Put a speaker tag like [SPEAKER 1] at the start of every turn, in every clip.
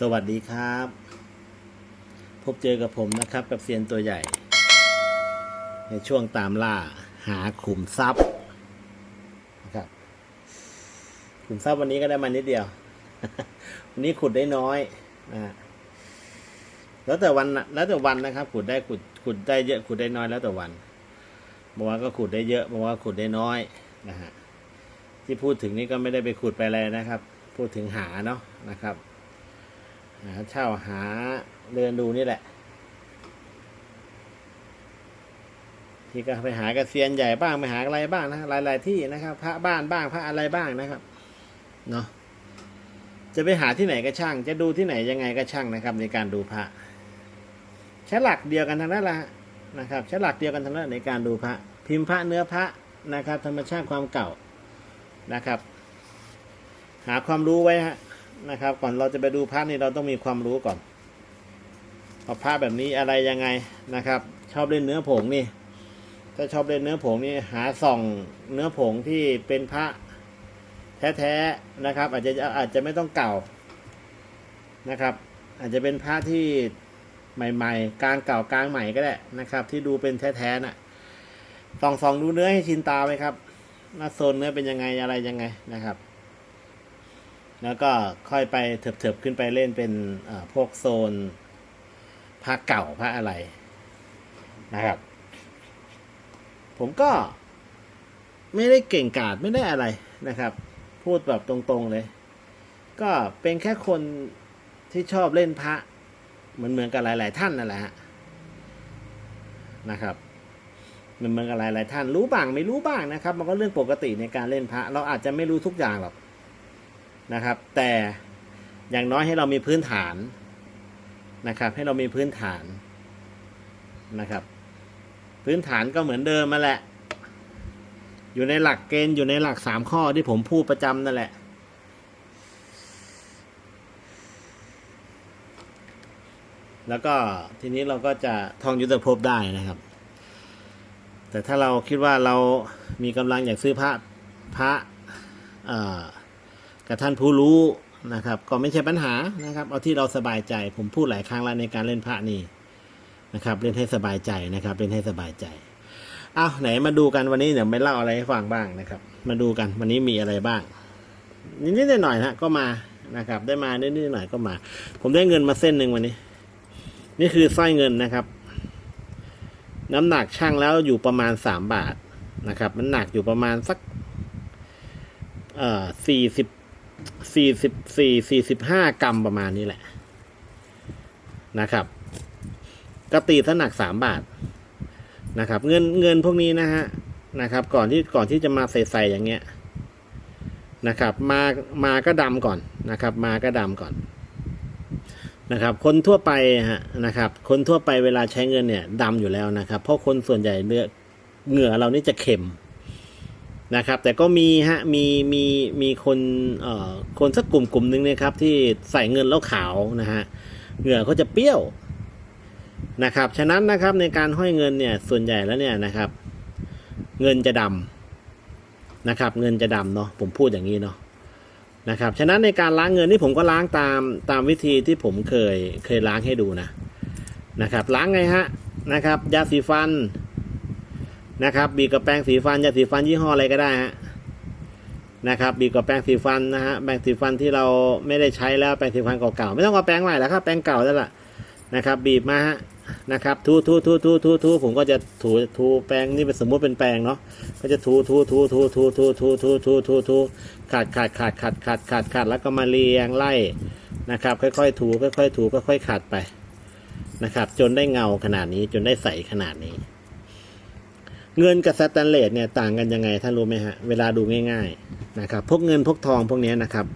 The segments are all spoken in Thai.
[SPEAKER 1] สวัสดีครับ พบเจอกับผมนะครับ กับเซียนตัวใหญ่ ในช่วงตามล่าหาขุมทรัพย์นะครับขุมทรัพย์วันนี้ก็ได้มานิดเดียว วันนี้ขุดได้น้อยนะฮะแล้วแต่วันแล้วแต่วันนะครับ ขุดได้ขุดขุดได้เยอะขุดได้น้อยแล้วแต่วันบางวันก็ขุดได้เยอะบางวันขุดได้น้อยนะฮะที่พูดถึงนี้ก็ไม่ได้ไปขุดไปอะไรนะครับ พูดถึงหาเนาะนะครับ เช่าหาเดินดูนี่แหละ ที่ก็ไปหากระเซียนใหญ่บ้างไปหาอะไรบ้างนะหลาย ๆ ที่นะครับ พระบ้านบ้างพระอะไรบ้างนะครับเนาะจะไปหาที่ไหนก็ช่าง จะดูที่ไหนยังไงก็ช่างนะครับ ในการดูพระใช้หลักเดียวกันทั้งนั้นแหละฮะนะครับใช้หลักเดียวกันทั้งนั้นในการดูพระ พิมพ์พระเนื้อพระนะครับ ธรรมชาติความเก่านะครับ หาความรู้ไว้ฮะ นะครับ ก่อนเราจะไปดูพระนี่เราต้องมีความรู้ก่อนว่าพระแบบนี้อะไรยังไงนะครับ ชอบเล่นเนื้อผงนี่ถ้าชอบเล่นเนื้อผงนี่หาส่องเนื้อผงที่เป็นพระแท้ๆนะครับ อาจจะอาจจะไม่ต้องเก่านะครับ อาจจะเป็นพระที่ใหม่ ๆ กลางเก่ากลางใหม่ก็ได้นะครับ ที่ดูเป็นแท้ๆน่ะส่องส่องดูเนื้อให้ชินตาไว้ครับว่าโซนเนื้อเป็นยังไงอะไรยังไงนะครับ แล้วก็ค่อยไปเถิบๆขึ้นไปเล่นเป็นพวกโซนพระเก่าพระอะไรนะครับ ผมก็ไม่ได้เก่งกาจไม่ได้อะไรนะครับ พูดแบบตรงๆเลย ก็เป็นแค่คนที่ชอบเล่นพระเหมือนเหมือนกับหลาย ๆ ท่านนั่นแหละนะครับเหมือนเหมือนกับหลาย ๆ ท่านรู้บ้างไม่รู้บ้างนะครับ มันก็เรื่องปกติในการเล่นพระ เราอาจจะไม่รู้ทุกอย่างหรอก นะครับ แต่อย่างน้อยให้เรามีพื้นฐานนะครับ ให้เรามีพื้นฐานนะครับ พื้นฐานก็เหมือนเดิมมาแหละ อยู่ในหลักเกณฑ์อยู่ในหลักสามข้อที่ผมพูดประจำนั่นแหละแล้วก็ทีนี้เราก็จะท่องยุทธภพได้นะครับ แต่ถ้าเราคิดว่าเรามีกำลังอยากซื้อพระพระอ่อ กับท่านผู้รู้นะครับ ก็ไม่ใช่ปัญหานะครับ เอาที่เราสบายใจผมพูดหลายครั้งแล้วในการเล่นพระนี่นะครับ เล่นให้สบายใจนะครับ เล่นให้สบายใจเอาไหนมาดูกันวันนี้เดี๋ยวไม่เล่าอะไรให้ฟังบ้างนะครับ มาดูกันวันนี้มีอะไรบ้าง นิดๆหน่อยๆนะก็มานะครับ ได้มานิดๆหน่อยก็มา ผมได้เงินมาเส้นหนึ่งวันนี้ นี่คือสร้อยเงินนะครับ น้ำหนักช่างแล้วอยู่ประมาณสามบาทนะครับ มันหนักอยู่ประมาณสัก เอ่อสี่สิบ สี่สิบสี่สี่สิบห้ากรัมประมาณนี้แหละ นะครับก็ตีซะหนักสามบาทนะครับ เงินเงินพวกนี้นะฮะนะครับ ก่อนที่ก่อนที่จะมาใส่ใส่อย่างเงี้ยนะครับ มามาก็ดำก่อนนะครับ มาก็ดำก่อนนะครับ คนทั่วไปฮะนะครับ คนทั่วไปเวลาใช้เงินเนี่ยดำอยู่แล้วนะครับ เพราะคนส่วนใหญ่เนื้อเหงื่อเรานี่จะเค็ม นะครับ แต่ก็มีฮะมีมีมีคนเอ่อคนสักกลุ่มกลุ่มหนึ่งนะครับ ที่ใส่เงินแล้วขาวนะฮะเหงื่อเขาจะเปรี้ยวนะครับ ฉะนั้นนะครับในการห้อยเงินเนี่ยส่วนใหญ่แล้วเนี่ยนะครับ เงินจะดำนะครับ เงินจะดำเนาะผมพูดอย่างนี้เนาะนะครับ ฉะนั้นในการล้างเงินนี่ผมก็ล้างตามตามวิธีที่ผมเคยเคยล้างให้ดูนะนะครับ ล้างไงฮะนะครับ ยาสีฟัน นะครับ บีบกับแปรงสีฟันยาสีฟันยี่ห้ออะไรก็ได้ฮะนะครับ บีบกับแปรงสีฟันนะฮะแปรงสีฟันที่เราไม่ได้ใช้แล้วแปรงสีฟันเก่าๆไม่ต้องเอาแปรงใหม่แล้วครับแปรงเก่าแล้วล่ะนะครับ บีบมาฮะนะครับทูทูทูทูทูทูผมก็จะถูทูแปรงนี่เป็นสมมุติเป็นแปรงเนาะก็จะทูทูทูทูทูทูทูทูทูทูทูขาดขาดขาดขาดขาดขาดขาดแล้วก็มาเรียงไล่นะครับ ค่อยๆ ถูค่อยๆถูค่อยๆขัดไปนะครับ จนได้เงาขนาดนี้จนได้ใสขนาดนี้ เงินกับสแตนเลสเนี่ยต่างกันยังไงท่านรู้ไหมฮะ เวลาดูง่ายๆนะครับ พวกเงินพวกทองพวกเนี้ยนะครับ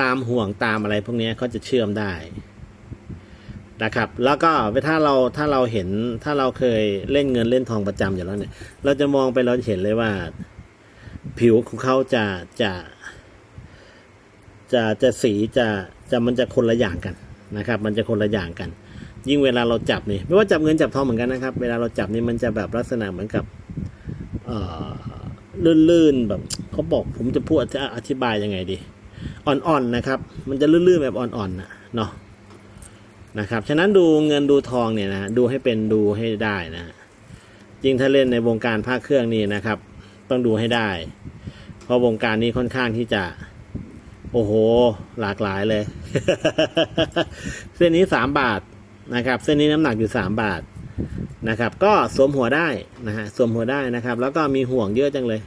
[SPEAKER 1] ตามห่วงตามอะไรพวกเนี้ยเขาจะเชื่อมได้นะครับ แล้วก็ถ้าเราถ้าเราเห็นถ้าเราเคยเล่นเงินเล่นทองประจำอยู่แล้วเนี่ย เราจะมองไปเราเห็นเลยว่า ผิวของเขาจะจะจะจะสีจะจะมันจะคนละอย่างกันนะครับ มันจะคนละอย่างกัน ยิ่งเวลาเราจับนี่ไม่ว่าจับเงินจับทองเหมือนกันนะครับ เวลาเราจับนี่มันจะแบบลักษณะเหมือนกับเออลื่นๆแบบเขาบอกผมจะพูดจะอธิบายยังไงดี อ่อนๆนะครับ มันจะลื่นๆแบบอ่อนๆนะเนาะนะครับฉะนั้นดูเงินดูทองเนี่ยนะดูให้เป็นดูให้ได้นะฮะยิ่งถ้าเล่นในวงการภาคเครื่องนี่นะครับ ต้องดูให้ได้ เพราะวงการนี้ค่อนข้างที่จะ โอ้โห หลากหลายเลย เส้นนี้สามบาท นะครับ เส้นนี้น้ำหนักอยู่สามบาทนะครับ ก็สวมหัวได้นะฮะสวมหัวได้นะครับ แล้วก็มีห่วงเยอะจังเลย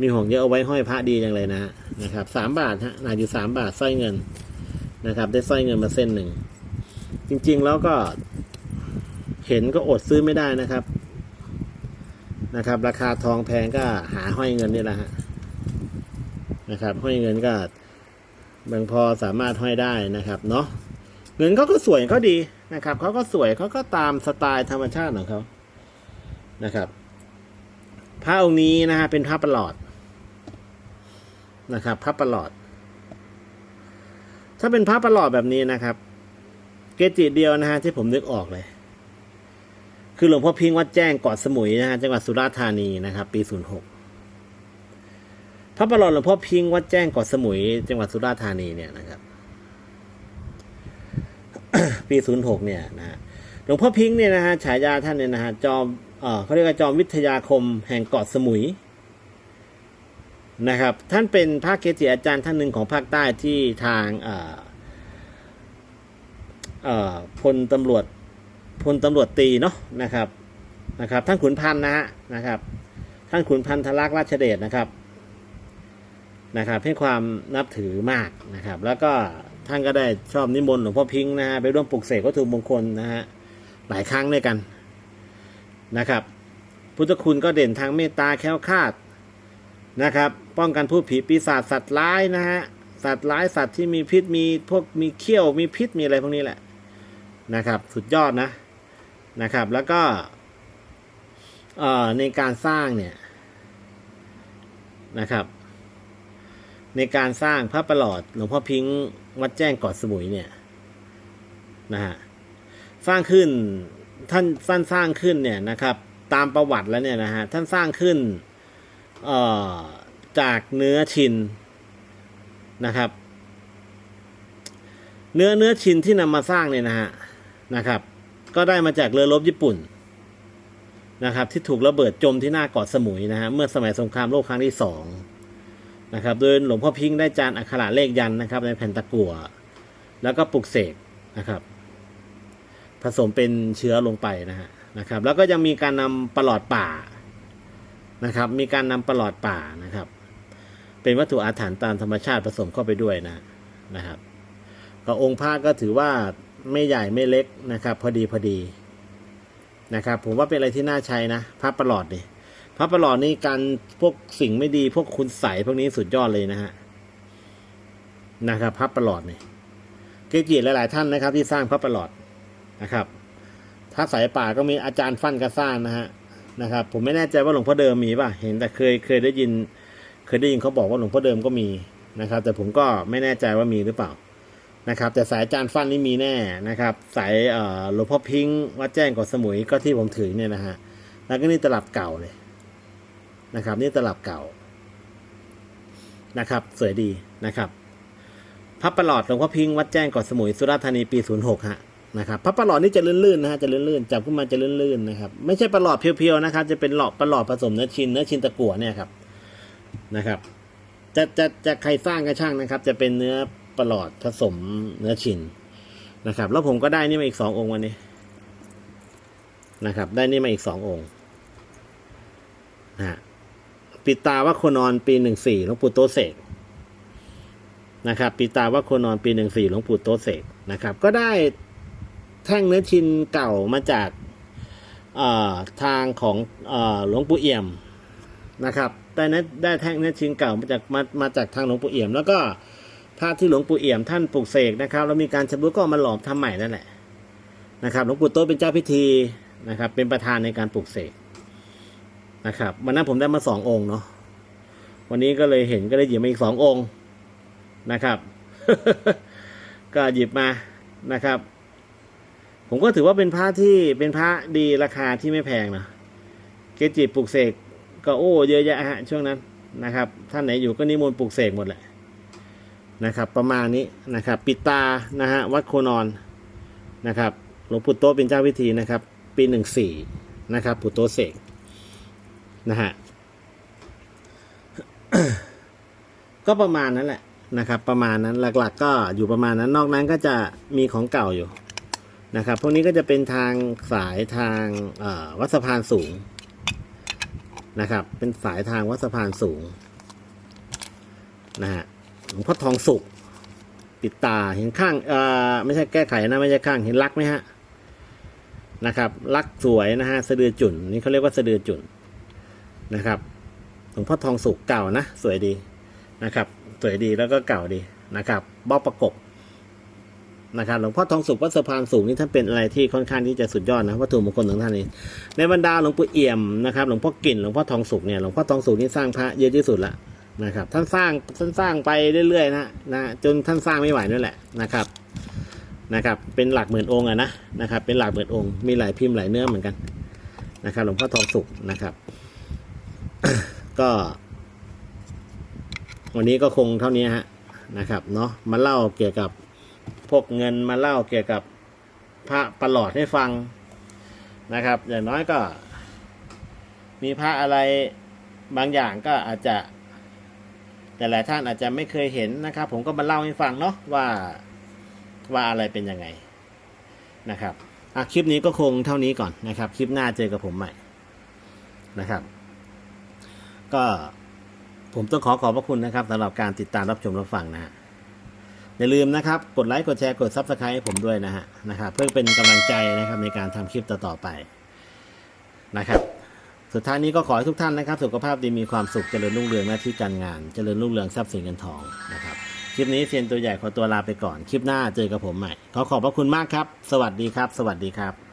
[SPEAKER 1] มีห่วงเยอะเอาไว้ห้อยพระดีจังเลยนะนะครับสามบาทฮะหนักอยู่สามบาทสร้อยเงินนะครับ ได้สร้อยเงินมาเส้นหนึ่งจริง ๆ แล้วก็เห็นก็อดซื้อไม่ได้นะครับนะครับ ราคาทองแพงก็หาห้อยเงินนี่แหละฮะนะครับ ห้อยเงินก็บางพอสามารถห้อยได้นะครับ เนาะเงินเขาก็สวยเขาดี นะครับเขาก็สวยเขาก็ตามสไตล์ธรรมชาติของเขานะครับพระองค์นี้นะฮะเป็นพระประหลอดนะครับพระประหลอด ถ้าเป็นพระประหลอดแบบนี้นะครับ เกจิเดียวนะฮะที่ผมนึกออกเลย คือหลวงพ่อพิงค์วัดแจ้งเกาะสมุยนะฮะจังหวัดสุราษฎร์ธานีนะครับ ปีศูนย์หกพระประหลอดหลวงพ่อพิงค์วัดแจ้งเกาะสมุย จังหวัดสุราษฎร์ธานีเนี่ยนะครับ ปีศูนย์หกเนี่ยนะฮะหลวงพ่อพิงค์เนี่ยนะฮะฉายาท่านเนี่ยนะฮะจอมเออเขาเรียกว่าจอมวิทยาคมแห่งเกาะสมุยนะครับ ท่านเป็นพระเกจิอาจารย์ท่านหนึ่งของภาคใต้ที่ทางเอ่อเอ่อพลตำรวจพลตำรวจตีเนาะนะครับนะครับ ท่านขุนพันธ์นะฮะนะครับ ท่านขุนพันธลักษณ์ราชเดชนะครับนะครับให้ความนับถือมากนะครับ แล้วก็ ท่านก็ได้ชอบนิมนต์หลวงพ่อพิงค์นะฮะไปร่วมปลุกเสกวัตถุมงคลนะฮะหลายครั้งด้วยกันนะครับ พุทธคุณก็เด่นทางเมตตาแคล้วคาดนะครับ ป้องกันผู้ผีปีศาจสัตว์ร้ายนะฮะสัตว์ร้ายสัตว์ที่มีพิษมีพวกมีเขี้ยวมีพิษมีอะไรพวกนี้แหละนะครับ สุดยอดนะนะครับ แล้วก็เอ่อในการสร้างเนี่ยนะครับ ในการสร้างพระประหลอดหลวงพ่อพิงค์ วัดแจ้งเกาะสมุยเนี่ยนะฮะสร้างขึ้นท่านท่านสร้างขึ้นเนี่ยนะครับ ตามประวัติแล้วเนี่ยนะฮะท่านสร้างขึ้นเอ่อจากเนื้อชินนะครับ เนื้อเนื้อชินที่นำมาสร้างเนี่ยนะฮะนะครับ ก็ได้มาจากเรือรบญี่ปุ่นนะครับ ที่ถูกระเบิดจมที่หน้าเกาะสมุยนะฮะเมื่อสมัยสงครามโลกครั้งที่สอง นะครับ โดยหลวงพ่อพิงค์ได้จานอักขระเลขยันนะครับ ในแผ่นตะกั่วแล้วก็ปลุกเสกนะครับ ผสมเป็นเชื้อลงไปนะฮะนะครับ แล้วก็ยังมีการนำปลอดป่านะครับ มีการนำปลอดป่านะครับ เป็นวัตถุอาถรรพ์ตามธรรมชาติผสมเข้าไปด้วยนะนะครับก็องค์พระก็ถือว่าไม่ใหญ่ไม่เล็กนะครับ พอดีพอดีนะครับ ผมว่าเป็นอะไรที่น่าใช้นะพระประหลอดนี่ พระประหลอดนี่การพวกสิ่งไม่ดีพวกคุณใสพวกนี้สุดยอดเลยนะฮะนะครับพระประหลอดเนี่ยเกจิหลายๆท่านนะครับ ที่สร้างพระประหลอดนะครับ ถ้าสายป่าก็มีอาจารย์ฟั่นกระสร้างนะฮะนะครับ ผมไม่แน่ใจว่าหลวงพ่อเดิมมีป่ะเห็นแต่เคยเคยได้ยิน เคยได้ยินเขาบอกว่าหลวงพ่อเดิมก็มีนะครับ แต่ผมก็ไม่แน่ใจว่ามีหรือเปล่านะครับ แต่สายอาจานฟันนี่มีแน่นะครับ สายหลวงพ่อพิงค์วัดแจ้งกาะสมุยก็ที่ผมถือเนี่ยนะฮะแล้วก็นี่ตลับเก่าเลย นะครับ นี่ตลับเก่านะครับ สวยดีนะครับพระประหลอดหลวงพ่อพิงค์วัดแจ้งเกาะสมุยสุราษฎร์ธานีปีศูนย์หกฮะนะครับพระประหลอดนี่จะลื่นๆนะฮะจะลื่นๆจับขึ้นมาจะลื่นๆนะครับไม่ใช่ประหลอดเพียวๆนะครับ จะเป็นหลอดประหลอดผสมเนื้อชินเนื้อชินตะกั่วเนี่ยครับนะครับ จะจะจะใครสร้างก็ช่างนะครับ จะเป็นเนื้อประหลอดผสมเนื้อชินนะครับ แล้วผมก็ได้นี่มาอีกสององค์วันนี้นะครับ ได้นี่มาอีกสององค์นะฮะ ปิตาวัคโคนอนปีหนึ่งสี่หลวงปู่โตเสกนะครับ ปิตาวัคโคนอนปีหนึ่งสี่หลวงปู่โตเสกนะครับ ก็ได้แท่งเนื้อชินเก่ามาจากทางของหลวงปู่เอี่ยมนะครับได้นได้แท่งเนื้อชินเก่ามาจากมามาจากทางหลวงปู่เอี่ยม แล้วก็พระที่หลวงปู่เอี่ยมท่านปลูกเสกนะครับแล้วมีการชำรุดก็มาหลอมทำใหม่นั่นแหละนะครับหลวงปู่โตเป็นเจ้าพิธีนะครับ เป็นประธานในการปลูกเสก นะครับวันนั้นผมได้มาสององค์เนาะวันนี้ก็เลยเห็นก็เลยหยิบมาอีกสององค์นะครับ ก็หยิบมานะครับ ผมก็ถือว่าเป็นพระที่เป็นพระดีราคาที่ไม่แพงนะเกจิปลูกเสกก็โอ้เยอะแยะฮะช่วงนั้นนะครับ ท่านไหนอยู่ก็นิมนต์ปลูกเสกหมดแหละนะครับ ประมาณนี้นะครับ ปิดตานะฮะวัดโคนอนนะครับหลวงปู่โตเป็นเจ้าพิธีนะครับ ปีหนึ่งสี่นะครับปู่โตเสก นะฮะก็ประมาณนั้นแหละนะครับ ประมาณนั้นหลักๆ ก็อยู่ประมาณนั้นนอกนั้นก็จะมีของเก่าอยู่นะครับพวกนี้ก็จะเป็นทางสายทางวัดสะพานสูงนะครับ เป็นสายทางวัดสะพานสูงนะฮะหลวงพ่อทองสุกปิดตาเห็นข้างเอ่อไม่ใช่แก้ไขนะไม่ใช่ข้างเห็นลักไหมฮะนะครับ ลักสวยนะฮะสะดือจุ่นนี่เขาเรียกว่าสะดือจุ่น นะครับหลวงพ่อทองสุกเก่านะ สวยดีนะครับ สวยดีแล้วก็เก่าดีนะครับบ๊อบประกบนะครับหลวงพ่อทองสุขวัดสะพานสูงนี่ท่านเป็นอะไรที่ค่อนข้างที่จะสุดยอดนะวัตถุมงคลของท่านนี้ในบรรดาหลวงปู่เอี่ยมนะครับหลวงพ่อกลิ่นหลวงพ่อทองสุขเนี่ยหลวงพ่อทองสุขนี่สร้างพระเยอะที่สุดละนะครับท่านสร้างท่านสร้างไปเรื่อยๆนะนะจนท่านสร้างไม่ไหวนั่นแหละนะครับนะครับเป็นหลักหมื่นองค์อะนะนะครับเป็นหลักหมื่นองค์มีหลายพิมพ์หลายเนื้อเหมือนกันนะครับหลวงพ่อทองสุขนะครับ ก็ วันนี้ก็คงเท่านี้ฮะนะครับ เนาะมาเล่าเกี่ยวกับพวกเงินมาเล่าเกี่ยวกับพระประหลอดให้ฟังนะครับ อย่างน้อยก็ มีพระอะไรบางอย่างก็อาจจะ แต่หลายท่านอาจจะไม่เคยเห็นนะครับ ผมก็มาเล่าให้ฟังเนาะว่าว่าอะไรเป็นยังไงนะครับอะคลิปนี้ก็คงเท่านี้ก่อนนะครับ คลิปหน้าเจอกับผมใหม่นะครับ ก็ผมต้องขอขอบพระคุณนะครับสำหรับการติดตามรับชมรับฟังนะฮะอย่าลืมนะครับ กดไลค์กดแชร์กดซับสไครต์ให้ผมด้วยนะฮะนะครับเพื่อเป็นกำลังใจนะครับในการทำคลิปต่อๆไปนะครับ สุดท้ายนี้ก็ขอให้ทุกท่านนะครับ สุขภาพดีมีความสุขเจริญรุ่งเรืองหน้าที่การงาน เจริญรุ่งเรืองทรัพย์สินเงินทองนะครับคลิปนี้เซียนตัวใหญ่ขอตัวลาไปก่อน คลิปหน้าเจอกับผมใหม่ขอขอบพระคุณมากครับ สวัสดีครับ สวัสดีครับ